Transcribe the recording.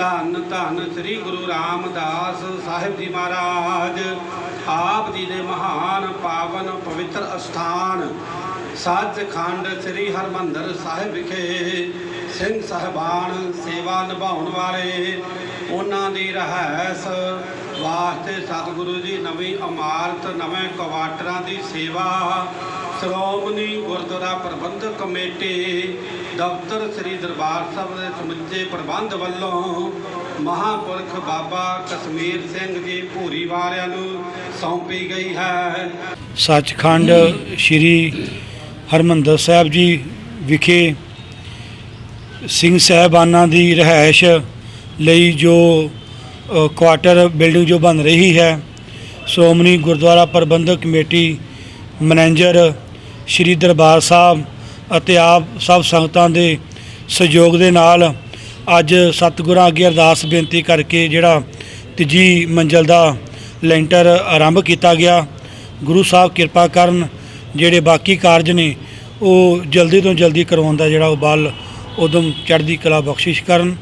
ਧੰਨ ਧੰਨ ਸ੍ਰੀ ਗੁਰੂ ਰਾਮਦਾਸ ਸਾਹਿਬ ਜੀ ਮਹਾਰਾਜ। ਆਪ ਜੀ ਦੇ ਮਹਾਨ ਪਾਵਨ ਪਵਿੱਤਰ ਅਸਥਾਨ, ਸੱਚਖੰਡ ਸ੍ਰੀ ਹਰਮੰਦਰ ਸਾਹਿਬ ਵਿਖੇ ਸਿੰਘ ਸਾਹਿਬਾਨ ਸੇਵਾ ਨਿਭਾਉਣ ਵਾਲੇ ਉਹਨਾਂ ਦੀ ਰਹਿਸ ਵਾਸਤੇ ਸਤਿਗੁਰੂ ਜੀ ਨਵੀਂ ਇਮਾਰਤ, ਨਵੇਂ ਕੁਆਟਰਾਂ ਦੀ ਸੇਵਾ, ਸ਼੍ਰੋਮਣੀ ਗੁਰਦੁਆਰਾ ਪ੍ਰਬੰਧਕ ਕਮੇਟੀ, ਦਫ਼ਤਰ ਸ੍ਰੀ ਦਰਬਾਰ ਸਾਹਿਬ ਦੇ ਸਮੁੱਚੇ ਪ੍ਰਬੰਧ ਵੱਲੋਂ ਮਹਾਪੁਰਖ ਬਾਬਾ ਕਸ਼ਮੀਰ ਸਿੰਘ ਜੀ ਭੂਰੀ ਵਾਲਿਆਂ ਨੂੰ ਸੌਂਪੀ ਗਈ ਹੈ। ਸੱਚਖੰਡ ਸ੍ਰੀ ਹਰਮੰਦਰ ਸਾਹਿਬ ਜੀ ਵਿਖੇ ਸਿੰਘ ਸਾਹਿਬਾਨਾਂ ਦੀ ਰਹਿائش ਲਈ ਜੋ ਕੁਆਟਰ ਬਿਲਡਿੰਗ ਜੋ ਬਣ ਰਹੀ ਹੈ, ਸ਼੍ਰੋਮਣੀ ਗੁਰਦੁਆਰਾ ਪ੍ਰਬੰਧਕ ਕਮੇਟੀ ਮੈਨੇਜਰ ਸ੍ਰੀ ਦਰਬਾਰ ਸਾਹਿਬ ਅਤੇ ਆਪ ਸਭ ਸੰਗਤਾਂ ਦੇ ਸਹਿਯੋਗ ਦੇ ਨਾਲ ਅੱਜ ਸਤਿਗੁਰਾਂ ਅੱਗੇ ਅਰਦਾਸ ਬੇਨਤੀ ਕਰਕੇ ਜਿਹੜਾ ਤੀਜੀ ਮੰਜ਼ਲ ਦਾ ਲੈਂਟਰ ਆਰੰਭ ਕੀਤਾ ਗਿਆ। ਗੁਰੂ ਸਾਹਿਬ ਕਿਰਪਾ ਕਰਨ ਜਿਹੜੇ ਬਾਕੀ ਕਾਰਜ ਨੇ, ਉਹ ਜਲਦੀ ਤੋਂ ਜਲਦੀ ਕਰਵਾਉਣ ਦਾ ਜਿਹੜਾ ਉਹ ਬਲ ਉਦਮ ਚੜ੍ਹਦੀ ਕਲਾ ਬਖਸ਼ਿਸ਼ ਕਰਨ।